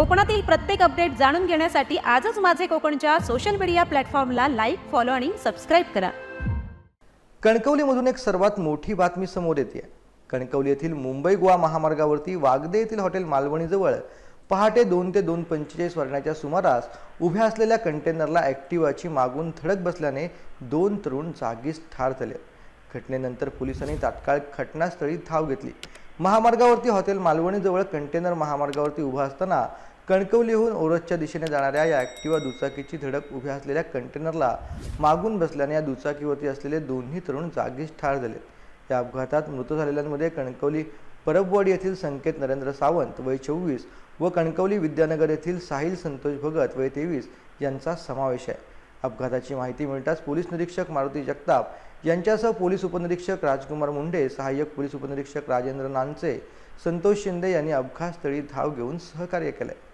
कोकणातील प्रत्येक अपडेट जाणून घेण्यासाठी आजच माझे कोकणच्या सोशल मीडिया प्लॅटफॉर्मला लाईक फॉलो आणि सबस्क्राईब करा. कणकवलीमधून एक सर्वात मोठी बातमी समोर येते कणकवली येथील मुंबई गोवा महामार्गावरती वागदे येथील हॉटेल मालवणीजवळ पहाटे दोन ते दोन पंचेचाळीस वाजण्याच्या सुमारास उभ्या असलेल्या कंटेनरला ॲक्टिवाची मागून धडक बसल्याने दोन तरुण जागीच ठार झाले. घटनेनंतर पोलिसांनी तात्काळ घटनास्थळी धाव घेतली. महामार्गावरती हॉटेल मालवणीजवळ कंटेनर महामार्गावरती उभा असताना कणकवलीहून ओरसच्या दिशेने जाणाऱ्या या ॲक्टिवा दुचाकीची धडक उभ्या असलेल्या कंटेनरला मागून बसल्याने या दुचाकीवरती असलेले दोन्ही तरुण जागीच ठार झाले या अपघातात मृत झालेल्यांमध्ये कणकवली परबवाडी येथील संकेत नरेंद्र सावंत वय चोवीस व कणकवली विद्यानगर येथील साहिल संतोष भगत वय तेवीस यांचा समावेश आहे. अपघाताची माहिती मिळताच पोलीस निरीक्षक मारुती जगताप यांच्यासह पोलीस उपनिरीक्षक राजकुमार मुंडे सहाय्यक पोलीस उपनिरीक्षक राजेंद्र नानचे संतोष शिंदे यांनी अपघातस्थळी धाव घेऊन सहकार्य केले